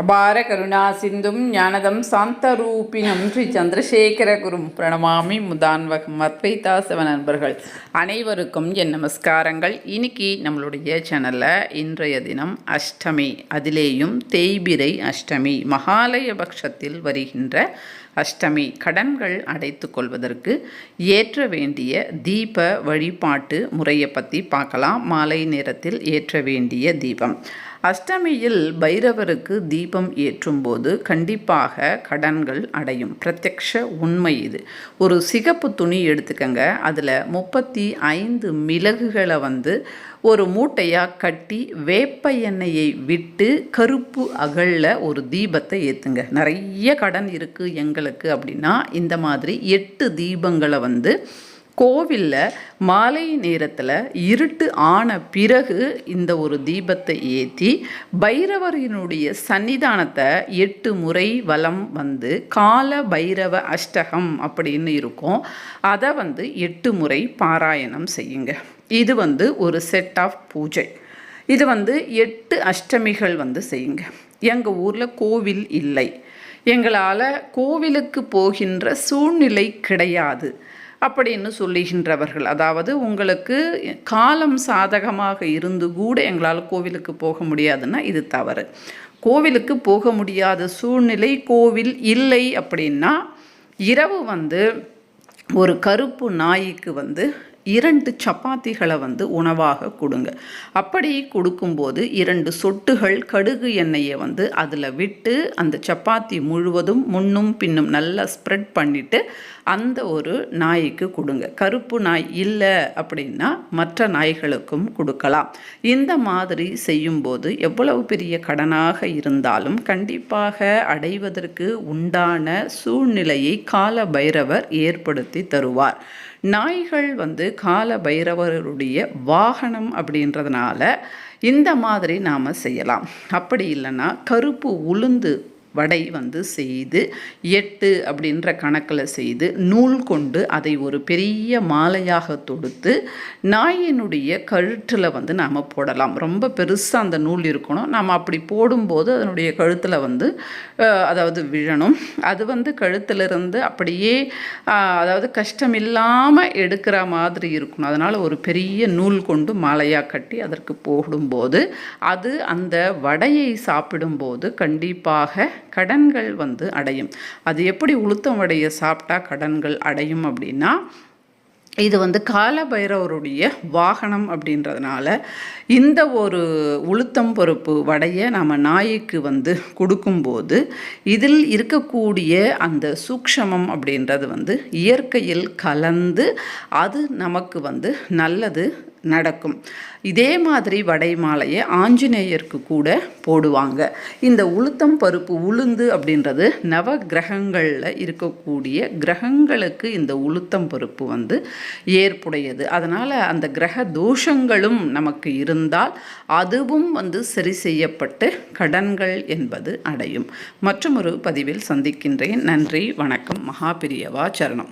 அபார கருணா சிந்தும் ஞானதம் சாந்தரூபினம் ஸ்ரீ சந்திரசேகர குரும் பிரணமாமி முதான்வகம் அத்வைதா சிவ நண்பர்கள். அனைவருக்கும் என் நமஸ்காரங்கள். இன்னைக்கு நம்மளுடைய சேனலில் இன்றைய தினம் அஷ்டமி. அதிலேயும் தேய்பிரை அஷ்டமி. மகாலய பட்சத்தில் வருகின்ற அஷ்டமி. கடன்கள் அடைத்து கொள்வதற்கு ஏற்ற வேண்டிய தீப வழிபாட்டு முறையை பற்றி பார்க்கலாம். மாலை நேரத்தில் ஏற்ற வேண்டிய தீபம். அஷ்டமியில் பைரவருக்கு தீபம் ஏற்றும்போது கண்டிப்பாக கடன்கள் அடையும். பிரத்யக்ஷ உண்மை இது. ஒரு சிகப்பு துணி எடுத்துக்கங்க. அதில் முப்பத்தி ஐந்து மிளகுகளை வந்து ஒரு மூட்டையாக கட்டி வேப்ப எண்ணெயை விட்டு கருப்பு அகலில் ஒரு தீபத்தை ஏற்றுங்க நிறைய கடன் இருக்குது எங்களுக்கு அப்படின்னா இந்த மாதிரி எட்டு தீபங்களை வந்து கோவிலில் மாலை நேரத்தில் இருட்டு ஆன பிறகு இந்த ஒரு தீபத்தை ஏற்றி பைரவரினுடைய சன்னிதானத்தை எட்டு முறை வலம் வந்து கால பைரவ அஷ்டகம் அப்படின்னு இருக்கும். அதை வந்து எட்டு முறை பாராயணம் செய்யுங்க. இது வந்து ஒரு செட் ஆஃப் பூஜை. இது வந்து எட்டு அஷ்டமிகள் வந்து செய்யுங்க. எங்கள் ஊரில் கோவில் இல்லை. எங்களால் கோவிலுக்கு போகின்ற சூழ்நிலை கிடையாது. அப்படின்னு சொல்லுகின்றவர்கள். அதாவது உங்களுக்கு காலம் சாதகமாக இருந்து கூட எங்களால் கோவிலுக்கு போக முடியாதுன்னா இது தவறு. கோவிலுக்கு போக முடியாத சூழ்நிலை கோவில் இல்லை அப்படின்னா இரவு வந்து ஒரு கருப்பு நாய்க்கு வந்து இரண்டு சப்பாத்திகளை வந்து உணவாக கொடுங்க. அப்படி கொடுக்கும்போது இரண்டு சொட்டுகள் கடுகு எண்ணெயை வந்து அதில் விட்டு அந்த சப்பாத்தி முழுவதும் முன்னும் பின்னும் நல்லா ஸ்ப்ரெட் பண்ணிவிட்டு அந்த ஒரு நாய்க்கு கொடுங்க. கருப்பு நாய் இல்லை அப்படின்னா மற்ற நாய்களுக்கும் கொடுக்கலாம். இந்த மாதிரி செய்யும்போது எவ்வளவு பெரிய கடனாக இருந்தாலும் கண்டிப்பாக அடைவதற்கு உண்டான சூழ்நிலையை கால பைரவர் ஏற்படுத்தி தருவார். நாய்கள் வந்து கால பைரவருடைய வாகனம் அப்படின்றதுனால இந்த மாதிரி நாம் செய்யலாம். அப்படி இல்லைன்னா கருப்பு உளுந்து வடை வந்து செய்து எட்டு அப்படின்ற கணக்கில் செய்து நூல் கொண்டு அதை ஒரு பெரிய மாலையாக தொடுத்து நாயினுடைய கழுத்தில் வந்து நாம் போடலாம். ரொம்ப பெருசாக அந்த நூல் இருக்கணும். நாம் அப்படி போடும்போது அதனுடைய கழுத்தில் வந்து அதாவது விழணும். அது வந்து கழுத்திலிருந்து அப்படியே அதாவது கஷ்டம் இல்லாமல் எடுக்கிற மாதிரி இருக்கணும். அதனால் ஒரு பெரிய நூல் கொண்டு மாலையாக கட்டி அதற்கு போடும்போது அது அந்த வடையை சாப்பிடும்போது கண்டிப்பாக கடன்கள் வந்து அடையும். அது எப்படி உளுத்தம் வடையை சாப்பிட்டா கடன்கள் அடையும் அப்படின்னா இது வந்து காலபைரவருடைய வாகனம் அப்படின்றதுனால இந்த ஒரு உளுத்தம் பருப்பு வடையை நம்ம நாய்க்கு வந்து கொடுக்கும்போது இதில் இருக்கக்கூடிய அந்த சூக்ஷமம் அப்படின்றது வந்து இயற்கையில் கலந்து அது நமக்கு வந்து நல்லது நடக்கும். இதே மாதிரி வடை மாலையை ஆஞ்சநேயருக்கு கூட போடுவாங்க. இந்த உளுத்தம் பருப்பு உளுந்து அப்படின்றது நவ கிரகங்களில் இருக்கக்கூடிய கிரகங்களுக்கு இந்த உளுத்தம் பருப்பு வந்து ஏற்புடையது. அதனால் அந்த கிரக தோஷங்களும் நமக்கு இருந்தால் அதுவும் வந்து சரி செய்யப்பட்டு கடன்கள் என்பது அடையும். மற்றொரு பதிவில் சந்திக்கின்றேன். நன்றி வணக்கம். மகாபிரியவா சரணம்.